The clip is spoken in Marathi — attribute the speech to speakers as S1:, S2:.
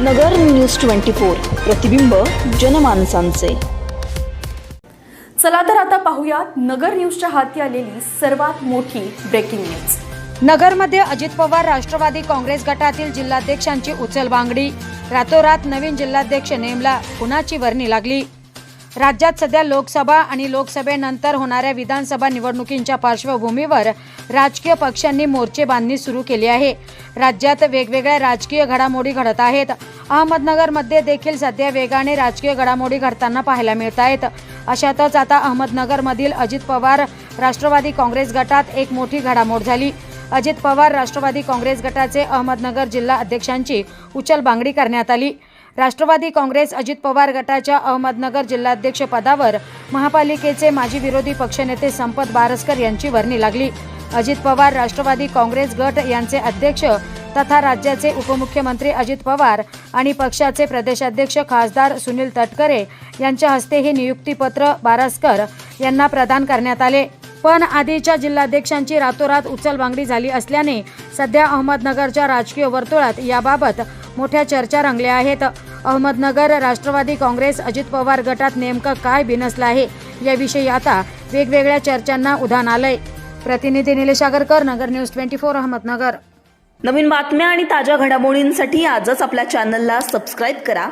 S1: नगर न्यूज ट्वेंटी फोर प्रतिबिंब जनमानसांचे.
S2: चला तर आता पाहूयात नगर न्यूजच्या हाती आलेली सर्वात मोठी ब्रेकिंग न्यूज
S3: नगरमध्ये अजित पवार राष्ट्रवादी काँग्रेस गटातील जिल्हाध्यक्षांची उचलबांगडी. रातोरात नवीन जिल्हाध्यक्ष नेमला कुणाची वर्णी लागली? राज्यात सध्या लोकसभा आणि लोकसभेनंतर होणाऱ्या विधानसभा निवडणुकींच्या पार्श्वभूमीवर राजकीय पक्षांनी मोर्चे बांधणी सुरू केली आहे. राज्यात वेगवेगळ्या राजकीय घडामोडी घडत आहेत. अहमदनगरमध्ये देखील सध्या वेगाने राजकीय घडामोडी घडताना पाहायला मिळत आहेत. अशातच आता अहमदनगरमधील अजित पवार राष्ट्रवादी काँग्रेस गटात एक मोठी घडामोड झाली. अजित पवार राष्ट्रवादी काँग्रेस गटाचे अहमदनगर जिल्हा अध्यक्षांची उचलबांगडी करण्यात आली. राष्ट्रवादी काँग्रेस अजित पवार गटाच्या अहमदनगर जिल्हाध्यक्षपदावर महापालिकेचे माजी विरोधी पक्षनेते संपत बारसकर यांची वर्णी लागली. अजित पवार राष्ट्रवादी काँग्रेस गट यांचे अध्यक्ष तथा राज्याचे उपमुख्यमंत्री अजित पवार आणि पक्षाचे प्रदेशाध्यक्ष खासदार सुनील तटकरे यांच्या हस्ते हे नियुक्तीपत्र बारसकर यांना प्रदान करण्यात आले. पण आधीच्या जिल्हाध्यक्षांची रातोरात उचलबांगडी झाली असल्याने सध्या अहमदनगरच्या राजकीय वर्तुळात याबाबत मोठ्या चर्चा रंगल्या आहेत. अहमदनगर राष्ट्रवादी काँग्रेस अजित पवार गटात नेमकं काय बिनसलं आहे याविषयी आता वेगवेगळ्या चर्चांना उधाण आलंय. प्रतिनिधी Nilesh Agarkar Nagar news twenty four Ahmednagar.
S1: नवीन बातम्या आणि ताज्या घडामोडींसाठी आजच आपल्या चॅनलला सबस्क्राईब करा.